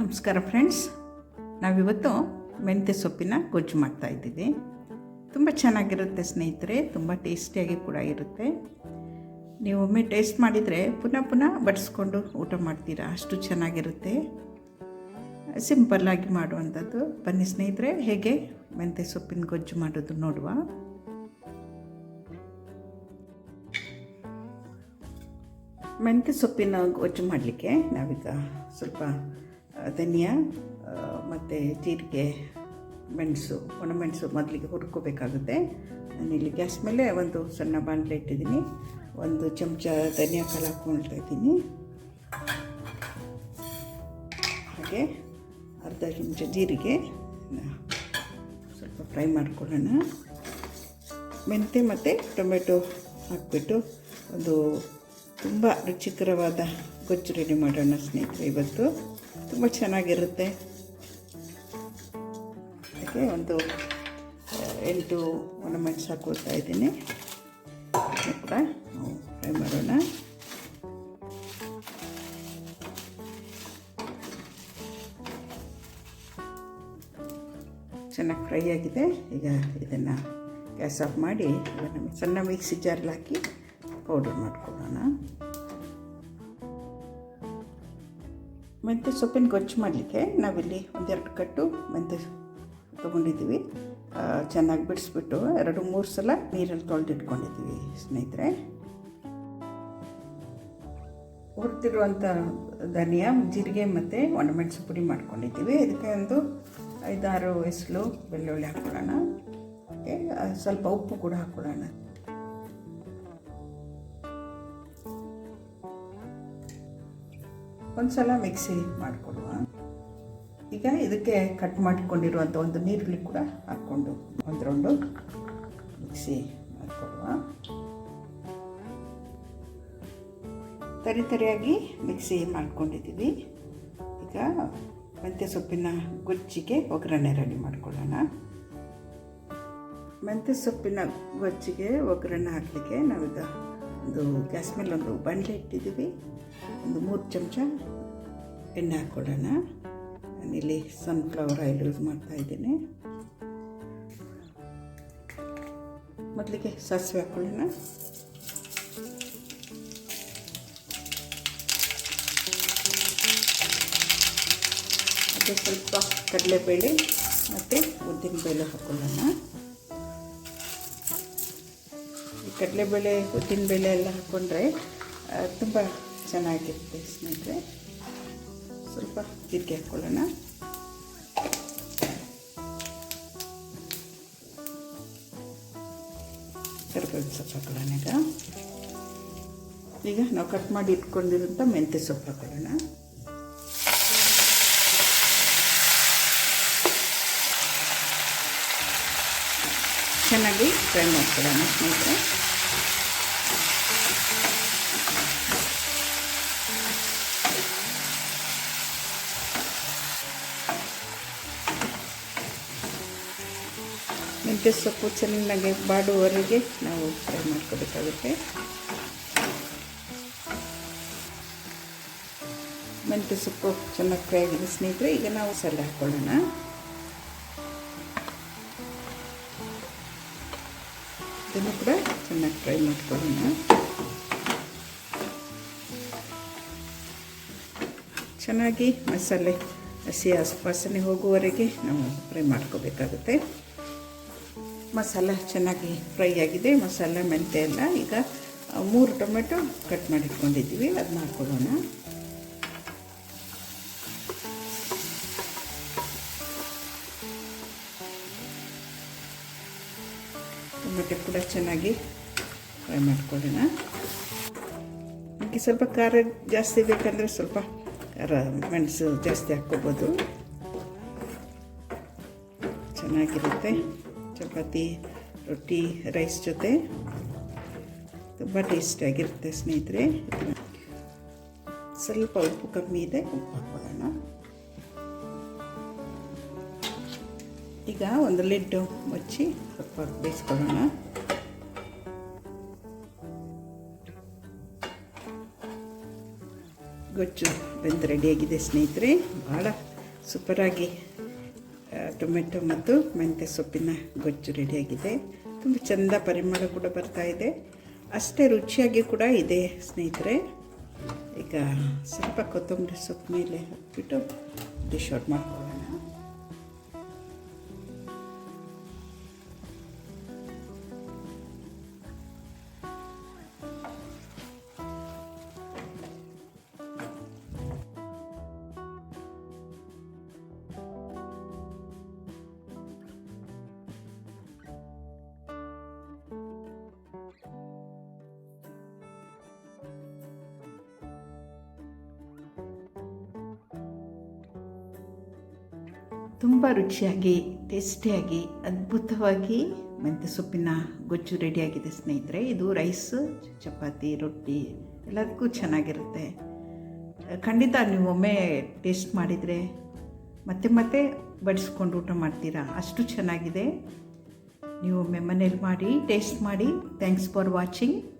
ನಮಸ್ಕಾರ ಫ್ರೆಂಡ್ಸ್. ನಾವಿವತ್ತು ಮೆಂತ್ಯ ಸೊಪ್ಪಿನ ಗೊಜ್ಜು ಮಾಡ್ತಾ ಇದ್ದೀವಿ. ತುಂಬ ಚೆನ್ನಾಗಿರುತ್ತೆ ಸ್ನೇಹಿತರೆ, ತುಂಬ ಟೇಸ್ಟಿಯಾಗಿ ಕೂಡ ಇರುತ್ತೆ. ನೀವು ಒಮ್ಮೆ ಟೇಸ್ಟ್ ಮಾಡಿದರೆ ಪುನಃ ಪುನಃ ಬಡಿಸ್ಕೊಂಡು ಊಟ ಮಾಡ್ತೀರಾ, ಅಷ್ಟು ಚೆನ್ನಾಗಿರುತ್ತೆ. ಸಿಂಪಲ್ಲಾಗಿ ಮಾಡುವಂಥದ್ದು. ಬನ್ನಿ ಸ್ನೇಹಿತರೆ, ಹೇಗೆ ಮೆಂತ್ಯ ಸೊಪ್ಪಿನ ಗೊಜ್ಜು ಮಾಡೋದು ನೋಡುವ. ಮೆಂತ್ಯ ಸೊಪ್ಪಿನ ಗೊಜ್ಜು ಮಾಡಲಿಕ್ಕೆ ನಾವೀಗ ಸ್ವಲ್ಪ ಧನಿಯಾ ಮತ್ತು ಜೀರಿಗೆ, ಮೆಣಸು, ಒಣಮೆಣಸು ಮೊದಲಿಗೆ ಹುರ್ಕೋಬೇಕಾಗುತ್ತೆ. ನಾನಿಲ್ಲಿ ಗ್ಯಾಸ್ ಮೇಲೆ ಒಂದು ಸಣ್ಣ ಬಾಣಲೆ ಇಟ್ಟಿದ್ದೀನಿ. ಒಂದು ಚಮಚ ಧನಿಯಾ ಕಾಳು ಹಾಕ್ಕೊಳ್ತಾ ಇದ್ದೀನಿ. ಹಾಗೆ ಅರ್ಧ ಚಮಚ ಜೀರಿಗೆ. ಸ್ವಲ್ಪ ಫ್ರೈ ಮಾಡ್ಕೊಳ್ಳೋಣ. ಮೆಂತೆ ಮತ್ತು ಟೊಮೆಟೊ ಹಾಕ್ಬಿಟ್ಟು ಒಂದು ತುಂಬ ರುಚಿಕರವಾದ ಗೊಜ್ಜು ರೆಡಿ ಮಾಡೋಣ ಸ್ನೇಹಿತರೆ ಇವತ್ತು. ತುಂಬ ಚೆನ್ನಾಗಿರುತ್ತೆ. ಅದಕ್ಕೆ ಒಂದು ಎಂಟು ಒಣಮೆಣಸು ಹಾಕೋತಾ ಇದ್ದೀನಿ. ಕೂಡ ಫ್ರೈ ಮಾಡೋಣ. ಚೆನ್ನಾಗಿ ಫ್ರೈ ಆಗಿದೆ. ಈಗ ಇದನ್ನು ಗ್ಯಾಸ್ ಆಫ್ ಮಾಡಿ ಸಣ್ಣ ಮಿಕ್ಸಿ ಜಾರಲ್ಲಿ ಹಾಕಿ ಪೌಡರ್ ಮಾಡ್ಕೊಳ್ಳೋಣ. ಮೆಂತ್ಯ ಸೊಪ್ಪಿನ ಗೊಜ್ಜು ಮಾಡಲಿಕ್ಕೆ ನಾವಿಲ್ಲಿ ಒಂದೆರಡು ಕಟ್ಟು ಮೆಂತ್ಯ ತೊಗೊಂಡಿದ್ದೀವಿ. ಚೆನ್ನಾಗಿ ಬಿಡಿಸ್ಬಿಟ್ಟು ಎರಡು ಮೂರು ಸಲ ನೀರಲ್ಲಿ ತೊಳೆದಿಟ್ಕೊಂಡಿದ್ದೀವಿ ಸ್ನೇಹಿತರೆ. ಹುರಿದಿರುವಂಥ ಧನಿಯಾ, ಜೀರಿಗೆ ಮತ್ತು ಒಣಮೆಣಸು ಪುಡಿ ಮಾಡ್ಕೊಂಡಿದ್ದೀವಿ. ಇದಕ್ಕೆ ಒಂದು ಐದಾರು ಎಸಲು ಬೆಳ್ಳುಳ್ಳಿ ಹಾಕ್ಕೊಳ್ಳೋಣ. ಸ್ವಲ್ಪ ಉಪ್ಪು ಕೂಡ ಹಾಕ್ಕೊಳ್ಳೋಣ. ಒಂದು ಸಲ ಮಿಕ್ಸಿ ಮಾಡಿಕೊಡುವ ಈಗ ಇದಕ್ಕೆ ಕಟ್ ಮಾಡಿಕೊಂಡಿರುವಂಥ ಒಂದು ನೀರುಳ್ಳಿ ಕೂಡ ಹಾಕ್ಕೊಂಡು ಒಂದು ರೌಂಡು ಮಿಕ್ಸಿ ಮಾಡಿಕೊಡುವ ತರಿ ತರಿಯಾಗಿ ಮಿಕ್ಸಿ ಮಾಡ್ಕೊಂಡಿದ್ದೀವಿ. ಈಗ ಮೆಂತ್ಯ ಸೊಪ್ಪಿನ ಗೊಜ್ಜಿಗೆ ಒಗ್ಗರಣೆ ರೆಡಿ ಮಾಡ್ಕೊಳ್ಳೋಣ. ಮೆಂತ್ಯ ಸೊಪ್ಪಿನ ಗೊಜ್ಜಿಗೆ ಒಗ್ಗರಣೆ ಹಾಕಲಿಕ್ಕೆ ನಾವೀಗ ಒಂದು ಗ್ಯಾಸ್ ಮೇಲೆ ಒಂದು ಬಂಡೆ ಇಟ್ಟಿದ್ದೀವಿ. ಒಂದು ಮೂರು ಚಮಚ ಎಣ್ಣೆ ಹಾಕ್ಕೊಡೋಣ ನಾನಿಲ್ಲಿ ಸನ್ಫ್ಲವರ್ ಆಯಿಲ್ ಯೂಸ್ ಮಾಡ್ತಾ ಇದ್ದೀನಿ. ಮೊದಲಿಗೆ ಸಾಸಿವೆ ಹಾಕ್ಕೊಳ್ಳೋಣ. ಮತ್ತು ಸ್ವಲ್ಪ ಕಡಲೆಬೇಳೆ ಮತ್ತು ಉದ್ದಿನಬೇಳೆ ಹಾಕ್ಕೊಳ್ಳೋಣ. ಕಡಲೆಬೇಳೆ, ಉದ್ದಿನಬೇಳೆ ಎಲ್ಲ ಹಾಕ್ಕೊಂಡ್ರೆ ತುಂಬ ಚೆನ್ನಾಗಿರುತ್ತೆ ಸ್ನೇಹಿತರೆ. ಸ್ವಲ್ಪ ಜೀರಿಗೆ ಹಾಕ್ಕೊಳ್ಳೋಣ ಕರ್ಬೇವಿನ ಸೊಪ್ಪು ಹಾಕೊಳ್ಳೋಣ ಈಗ. ಈಗ ನಾವು ಕಟ್ ಮಾಡಿ ಇಟ್ಕೊಂಡಿರುವಂಥ ಮೆಂತ್ಯ ಸೊಪ್ಪು ಹಾಕೊಳ್ಳೋಣ. ಚೆನ್ನಾಗಿ ಫ್ರೈ ಮಾಡ್ಕೊಳ್ಳೋಣ ಸ್ನೇಹಿತರೆ. ಮೆಂತ್ಯ ಸೊಪ್ಪು ಚೆನ್ನಾಗಿ ಬಾಡುವವರೆಗೆ ನಾವು ಫ್ರೈ ಮಾಡ್ಕೋಬೇಕಾಗುತ್ತೆ. ಮೆಂತ್ಯ ಸೊಪ್ಪು ಚೆನ್ನಾಗಿ ಫ್ರೈ ಆಗಿದೆ ಸ್ನೇಹಿತರೆ, ಈಗ ನಾವು ಸಲ ಹಾಕ್ಕೊಳ್ಳೋಣ ಇದನ್ನು ಕೂಡ ಚೆನ್ನಾಗಿ ಫ್ರೈ ಮಾಡ್ಕೊಳ್ಳೋಣ. ಚೆನ್ನಾಗಿ ಮಸಾಲೆ ಹಸಿ ವಾಸನೆ ಹೋಗುವವರೆಗೆ ನಾವು ಫ್ರೈ ಮಾಡ್ಕೋಬೇಕಾಗುತ್ತೆ. ಮಸಾಲ ಚೆನ್ನಾಗಿ ಫ್ರೈ ಆಗಿದೆ. ಮಸಾಲ ಮೆಂತೆ ಎಲ್ಲ ಈಗ ಮೂರು ಟೊಮೆಟೊ ಕಟ್ ಮಾಡಿಟ್ಕೊಂಡಿದ್ದೀವಿ. ಅದು ಹಾಕ್ಕೊಳ್ಳೋಣ. ಟೊಮೆಟೊ ಕೂಡ ಚೆನ್ನಾಗಿ ಫ್ರೈ ಮಾಡ್ಕೊಳ್ಳೋಣ. ನಿಮಗೆ ಸ್ವಲ್ಪ ಖಾರ ಜಾಸ್ತಿ ಬೇಕಂದರೆ ಸ್ವಲ್ಪ ಖಾರ ಮೆಣಸು ಜಾಸ್ತಿ ಹಾಕ್ಕೋಬೋದು. ಚೆನ್ನಾಗಿರುತ್ತೆ. ಚಪಾತಿ, ರೊಟ್ಟಿ, ರೈಸ್ ಜೊತೆ. ತುಂಬ ಟೇಸ್ಟಿಯಾಗಿರುತ್ತೆ ಸ್ನೇಹಿತರೆ. ಸ್ವಲ್ಪ ಉಪ್ಪು ಕಮ್ಮಿ ಇದೆ, ಉಪ್ಪು ಹಾಕೋಣ ಈಗ ಒಂದು ಲಿಡ್ಡು ಮುಚ್ಚಿ ಸ್ವಲ್ಪ ಬೇಯಿಸ್ಕೊಳ್ಳೋಣ. ಗೊಜ್ಜು ಬೆಂದು ರೆಡಿಯಾಗಿದೆ ಸ್ನೇಹಿತರೆ. ಭಾಳ ಸೂಪರಾಗಿ ಟೊಮೆಟೊ ಮತ್ತು ಮೆಂತ್ಯ ಸೊಪ್ಪಿನ ಗೊಜ್ಜು ರೆಡಿಯಾಗಿದೆ. ತುಂಬ ಚೆಂದ ಪರಿಮಳ ಕೂಡ ಬರ್ತಾ ಇದೆ. ಅಷ್ಟೇ ರುಚಿಯಾಗಿ ಕೂಡ ಇದೆ ಸ್ನೇಹಿತರೆ. ಈಗ ಸ್ವಲ್ಪ ಕೊತ್ತಂಬರಿ ಸೊಪ್ಪು ಮೇಲೆ ಹಾಕ್ಬಿಟ್ಟು ಡಿಶ್ ಔಟ್ ಮಾಡ್ಕೊಳ್ಳೋಣ. ತುಂಬ ರುಚಿಯಾಗಿ ಟೇಸ್ಟಿಯಾಗಿ ಅದ್ಭುತವಾಗಿ ಮೆಂತ್ಯ ಸೊಪ್ಪಿನ ಗೊಜ್ಜು ರೆಡಿಯಾಗಿದೆ ಸ್ನೇಹಿತರೆ. ಇದು ರೈಸ್ ಚಪಾತಿ, ರೊಟ್ಟಿ ಎಲ್ಲದಕ್ಕೂ ಚೆನ್ನಾಗಿರುತ್ತೆ. ಖಂಡಿತ ನೀವು ಒಮ್ಮೆ ಟೇಸ್ಟ್ ಮಾಡಿದರೆ ಮತ್ತೆ ಮತ್ತೆ ಬಡಿಸ್ಕೊಂಡು ಊಟ ಮಾಡ್ತೀರಾ? ಅಷ್ಟು ಚೆನ್ನಾಗಿದೆ. ನೀವು ಒಮ್ಮೆ ಮನೇಲಿ ಮಾಡಿ ಟೇಸ್ಟ್ ಮಾಡಿ. Thanks for watching